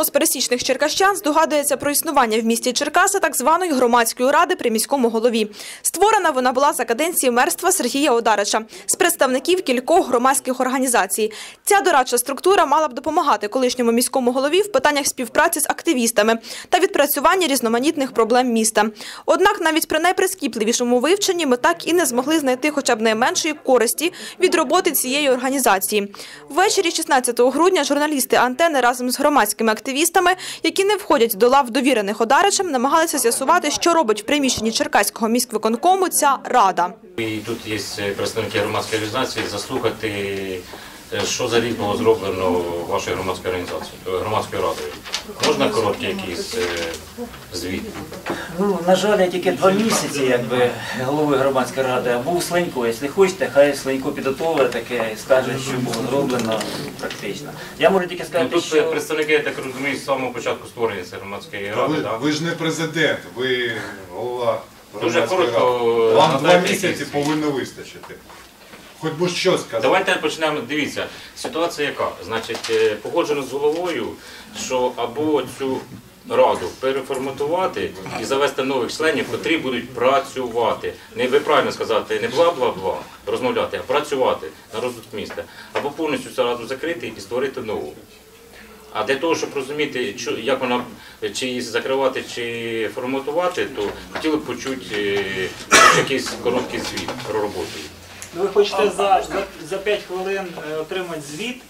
хто з пересічних черкащан здогадується про існування в місті Черкаси так званої громадської ради при міському голові. Створена вона була за каденції мерства Сергія Одарича з представників кількох громадських організацій. Ця дорадча структура мала б допомагати колишньому міському голові в питаннях співпраці з активістами та відпрацюванні різноманітних проблем міста. Однак навіть при найприскіпливішому вивченні ми так і не змогли знайти хоча б найменшої користі від роботи цієї організації. Ввечері 16 грудня журналісти антени разом з громадськими активістами, які не входять до лав довірених Одаричем, намагалися з'ясувати, що робить в приміщенні Черкаського міськвиконкому ця рада. Тут є представники громадської організації заслухати, е, що за різного зроблено вашою громадською організацією, е, громадською радою. Можна короткий якийсь е, звіт? Ну, на жаль, я тільки два місяці, якби голови громадської ради, а був Сленько. Якщо хочете, хай Сленько підготовить таке і скаже, що було зроблено практично. Я можу тільки Ну, сказати, тут е, що представники, я так розумію, з самого початку створення цієї громадської ради. Ви, так? ви ж не президент, ви голова. Дуже коротко. Вам два місяці повинно вистачити. Хоч би що сказати. Давайте почнемо. Дивіться, ситуація яка? Значить, е, погоджено з головою, що або цю раду переформатувати і завести нових членів, котрі будуть працювати. Не ви правильно сказати, не бла-бла-бла розмовляти, а працювати на розвиток міста. Або повністю цю раду закрити і створити нову. А для того, щоб розуміти, як вона чи її закривати, чи форматувати, то хотіли б почути е, якийсь короткий звіт про роботу. Ну, ви хочете за, за, за 5 хвилин е, отримати звіт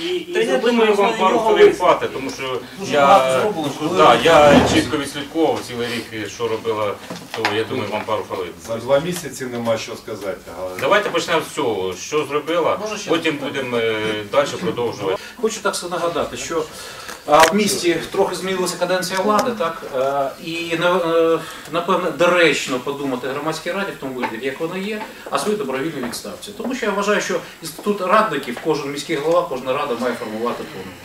і, і Та я зробити думаю, вам на пару нього хвилин висновок. хватить, тому що Дуже я, багато зроблено, коли- да, я чітко відслідковував цілий рік, що робила, то я думаю, вам пару хвилин. За два місяці нема що сказати. а- Давайте почнемо з цього, що зробила, Може, ще потім будемо е, далі продовжувати. Хочу так нагадати, що а, в місті трохи змінилася каденція влади, так е, і на- е, напевне доречно подумати громадській раді в тому вигляді, як вона є, а свої добровільні відставці. Тому що я вважаю, що інститут радників, кожен міський голова, кожна рада має формувати повністю.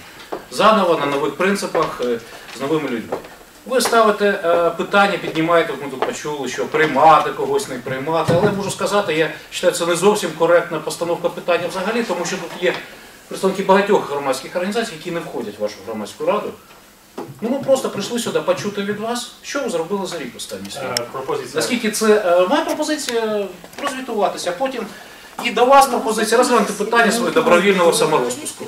Заново на нових принципах е, з новими людьми. Ви ставите е, питання, піднімаєте, ми тут почули, що приймати когось, не приймати. Але можу сказати, я вважаю, це не зовсім коректна постановка питання взагалі, тому що тут є представники багатьох громадських організацій, які не входять в вашу громадську раду. Ну, ми просто прийшли сюди почути від вас, що ви зробили за рік останній світ. Пропозиція. Наскільки це е, моя пропозиція розвітуватися, а потім і до вас пропозиція розглянути питання своєї добровільного саморозпуску.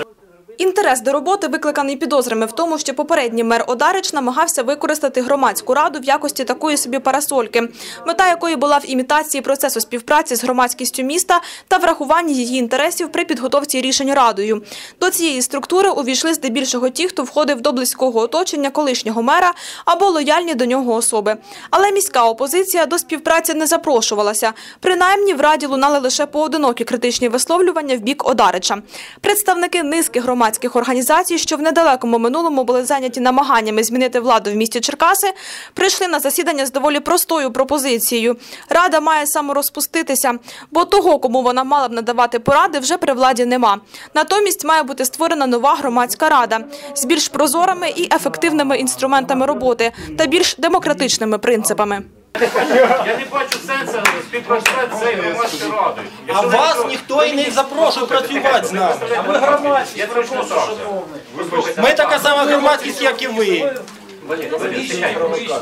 Інтерес до роботи викликаний підозрами в тому, що попередній мер Одарич намагався використати громадську раду в якості такої собі парасольки, мета якої була в імітації процесу співпраці з громадськістю міста та врахуванні її інтересів при підготовці рішень радою. До цієї структури увійшли здебільшого ті, хто входив до близького оточення колишнього мера або лояльні до нього особи. Але міська опозиція до співпраці не запрошувалася. Принаймні в раді лунали лише поодинокі критичні висловлювання в бік Одарича. Представники низки громадських організацій, що в недалекому минулому були зайняті намаганнями змінити владу в місті Черкаси, прийшли на засідання з доволі простою пропозицією. Рада має саморозпуститися, бо того, кому вона мала б надавати поради, вже при владі нема. Натомість має бути створена нова громадська рада з більш прозорими і ефективними інструментами роботи та більш демократичними принципами. Я не бачу сенсу співпрацювати з цією громадською радою. А вас ніхто і не запрошує працювати з нами. А ви громадські, я трошки шановний. Ми така сама громадськість, як і ви.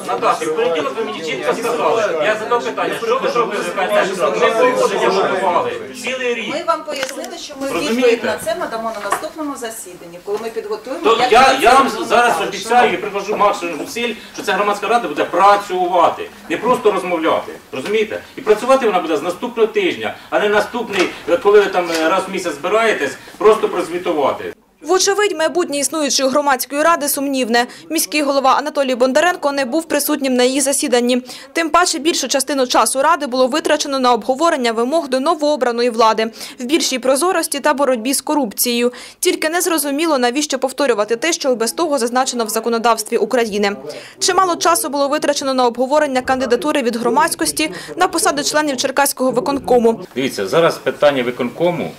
Наташа, в понеділок ви мені чітко сказали. Я задав питання, що ви робили з Ми погодження готували. Цілий рік. Ми вам пояснили, що ми відповідь на це надамо на наступному засіданні, коли ми підготуємо. Як я, я вам зараз обіцяю і прикладу максимум зусиль, що ця громадська рада буде працювати, не просто розмовляти. Розумієте? І працювати вона буде з наступного тижня, а не наступний, коли ви там раз в місяць збираєтесь, просто прозвітувати. Вочевидь, майбутнє існуючої громадської ради сумнівне. Міський голова Анатолій Бондаренко не був присутнім на її засіданні. Тим паче більшу частину часу ради було витрачено на обговорення вимог до новообраної влади в більшій прозорості та боротьбі з корупцією. Тільки не зрозуміло, навіщо повторювати те, що без того зазначено в законодавстві України. Чимало часу було витрачено на обговорення кандидатури від громадськості на посаду членів Черкаського виконкому. Дивіться, зараз питання виконкому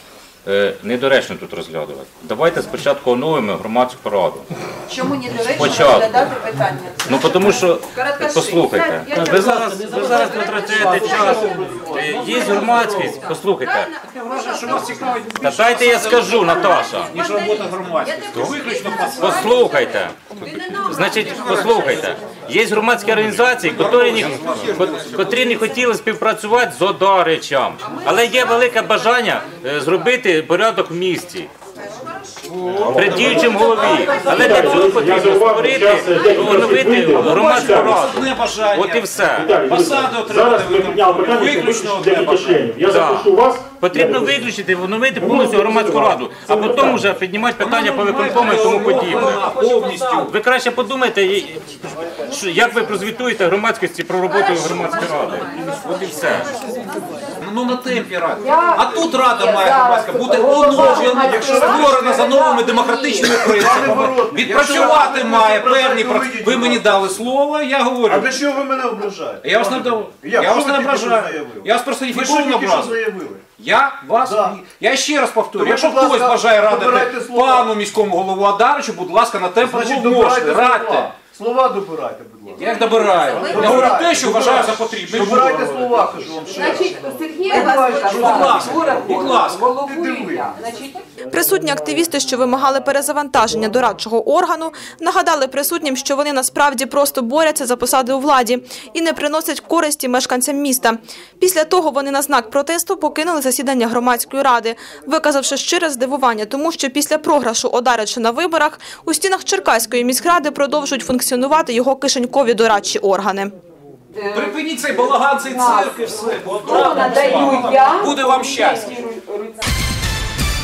недоречно тут розглядувати. Давайте спочатку оновимо громадську раду. Чому не доречно Спочатку. розглядати питання? Ну тому що послухайте, Я- я ви зараз ви зараз витрачаєте час. Е, Є громадськість, послухайте. Та дайте я скажу, Наташа. Ніж робота громадськості. Виключно. Послухайте. Значить, послухайте. Є громадські організації, котрі не, котрі не хотіли співпрацювати з Одаричем. Але є велике бажання е, зробити порядок в місті. При діючому голові. Але для цього потрібно створити, оновити громадську раду. От і все. Підняли питання, виключно. Я Да. запрошу вас. Потрібно виключити, оновити повністю громадську раду, а потім вже піднімати питання по виконкому і тому подібне. Повністю. Ви краще подумайте, і- що- як ви прозвітуєте громадськості про роботу громадської ради. От і все. Ну на темпі рада. А тут рада має громадська бути оновлена, створена за новими демократичними принципами. Відпрацювати має певні про ви мені дали слово, я говорю. А для чого ви мене ображаєте? Я вас не дав. Я вас не ображаю. Я вас що образив. заявили? Я вас Да. я ще раз повторю. Якщо хтось бажає радити пану міському голову Адаричу, будь ласка, на темп Значить, можете, радьте. Слова. Добирайте, будь ласка. Я їх добираю. Я говорю те, що вважаю за потрібне. Добирайте слова, кажу вам ще раз. Значить, Сергій вас Будь ласка, будь ласка. головує. Значить, Присутні активісти, що вимагали перезавантаження дорадчого органу, нагадали присутнім, що вони насправді просто борються за посади у владі і не приносять користі мешканцям міста. Після того вони на знак протесту покинули засідання громадської ради, виказавши щире здивування, тому що після програшу Одарича на виборах у стінах Черкаської міськради продовжують функціонувати його кишенькові дорадчі органи. Припиніть цей балаган, цей цирк і все. я. Буде вам щастя.